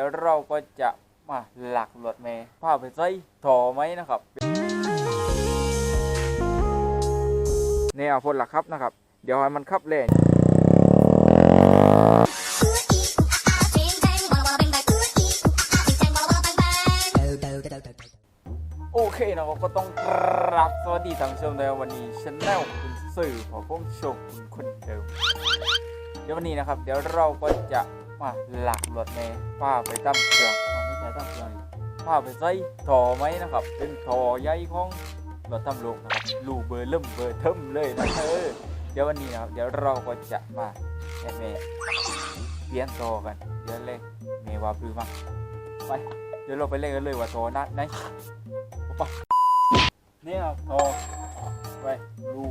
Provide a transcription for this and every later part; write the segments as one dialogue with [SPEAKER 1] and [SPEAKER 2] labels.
[SPEAKER 1] ดี๋ยวเราก็จะมาหลักรถเมย์พาไปใส่ถอไหมนะครับเนี่ยพลหลักครับนะครับ เดี๋ยวให้มันขับเล่นโอเคนะครับก็ต้องกราบสวัสดีทางชมในวันนี้ชแนลคุณสื่อของผมโชคคุณคนเดิมเดี๋ยววันนี้นะครับ เดี๋ยวเราก็จะ มาหลักรถเมย์พาไปตั้งเครื่องอ๋อไม่ใช่ตั้งเชืองนี่พาไปใส่ถอไหมนะครับ เป็นถอใหญ่ของรถตำรวจนะครับลูเบอร์เริ่มเบอร์เทิมเลยนะเออเดี๋ยววันนี้นะครับเดี๋ยวเราก็จะมาแอบเมย์เปลี่ยนถอกันเดี๋ยวเลยเมย์ว่าปรือมาไปเดี๋ยวเราไปเล่นกันเลยว่าถอนัดไหนปะเนี่ยพอไปดู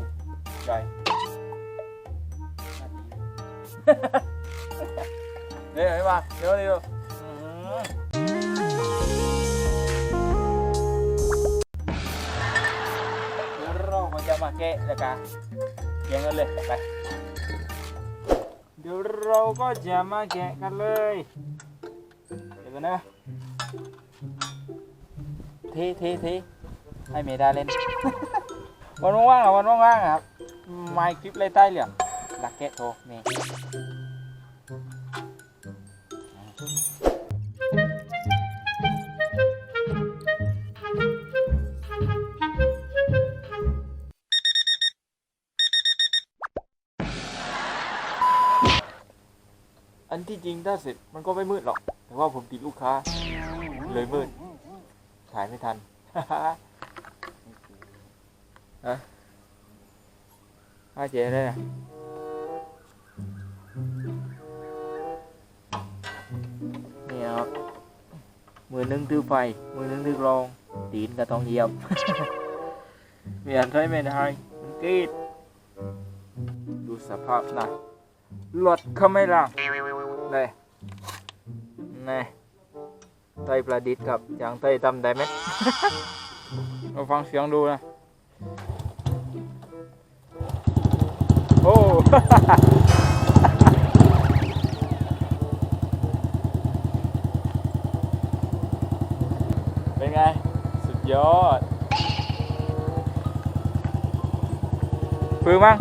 [SPEAKER 1] ใหญ่เนี่ยเห็น ปะเดี๋ยวเดี๋ยวเราก็จะมาแกะแล้วกันแกะกันเลยไปเดี๋ยวเราก็จะมาแกะกันเลยเดี๋ยวกันนะเทเทเทให้เมดาเล่นวันว่างๆอะวันว่างๆครับไมค์คลิปเลยใต้เหลี่ยมดักเกตโทรเมย์ นที่จริงถ้าเสร็จมันก็ไม่มืดหรอก แต่ว่าผมติดลูกค้า เลยมืดถ่ายไม่ทันฮะห้าเจ๊ได้นะนี่ครับมือหนึงถือไฟมือหนึงถือกลอง ตีนก็ต้องเหยียบเมียนใช้ไม่ได้มันกรีดดูสภาพนะรถเขาไม่ล่างเลยนี่ไต้ประ ดิษฐ์กับอย่างไต้ตำไดเม็ดเราฟังเสียงดูนะโอ้เป็นไง สุดยอดปืนมั้ง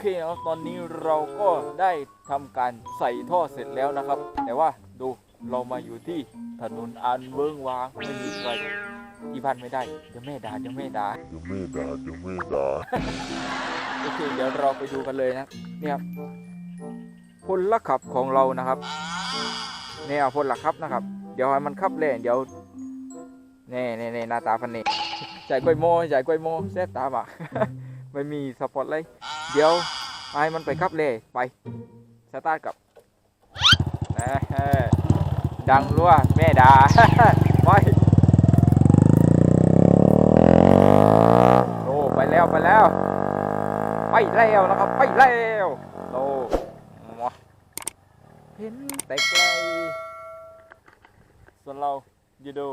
[SPEAKER 1] เคนะครับตอนนี้เราก็ได้ทำการใส่ท่อเสร็จแล้วนะครับ แต่ว่าดูเรามาอยู่ที่ถนนอันเวิ้งว้างไม่มีใครที่พันไม่ได้เดี๋ยวแม่ด่าเดี๋ยวแม่ด่า
[SPEAKER 2] Yo me da, yo me da.
[SPEAKER 1] โอเคเดี๋ยวเราไปดูกันเลยนะเนี่ยครับพลละขับของเรานะครับเนี่ยพลละขับนะครับ เดี๋ยวให้มันขับเล่นเดี๋ยวเน่เน่เน่หน้าตาพันนี่จ่ายกล้วยโมจ่ายกล้วยโมแซ่บตาบ่ะไม่มีสปอตเลย เดี๋ยวให้มันไปขับเล่ไปสตาร์ทกับดังรั่วแม่ดาไปโอ้ไปแล้วไปแล้ว ไปแล้วนะครับไปแล้วโตเห็นแต่ไกลส่วนเราอยู่ดู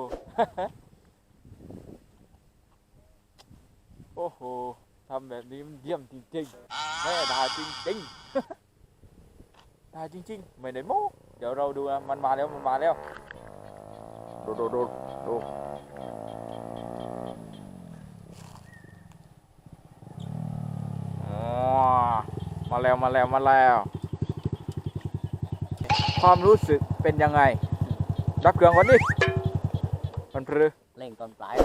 [SPEAKER 1] โอ้โห ทำแบบนี้มันเยี่ยมจริงๆแม่ด่าจริงๆด่าจริง ๆ ไม่ได้โม้เดี๋ยวเราดูนะมันมาแล้วมันมาแล้วดูดูดูดูอ๋อมาแล้วมาแล้วมาแล้ว ความรู้สึกเป็นยังไงดับเครื่องก่อนดิมันพรือ
[SPEAKER 3] เร่งตอนปลาย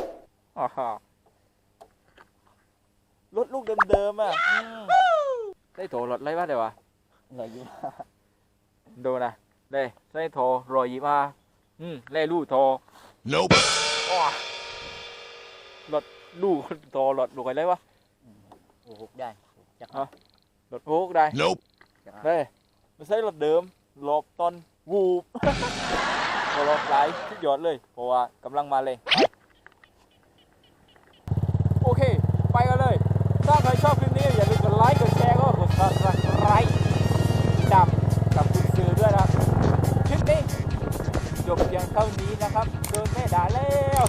[SPEAKER 1] อ๋อฮะ รถลูกเดิมๆอะอืมได้โถรถอะไรบ้างเดี๋ยววะ
[SPEAKER 3] เหลืออยู่
[SPEAKER 1] ดูนะได้ได้โถรอยยิบมาอืมเล่ลู่โถ
[SPEAKER 2] Nope.
[SPEAKER 1] อ้อรถลู่โถรถลูกอะไรวะ
[SPEAKER 3] โอ้โหได้จาก
[SPEAKER 1] ฮะรถพวกได้
[SPEAKER 2] Nope.
[SPEAKER 3] จาก
[SPEAKER 1] ได้ไม่ใช่รถเดิมหลบตอนวูบพอรถไหลายทุกยอดเลย เพราะว่ากำลังมาเลยไปโอเค ไปกันเลย ถ้าใครชอบคลิปนี้อย่าลืมกดไลค์กดแชร์ก็กด subscribe ดำกับคุณซื้อด้วยนะครับคลิปนี้จบเพียงเท่านี้นะครับโดนแม่ด่าแล้ว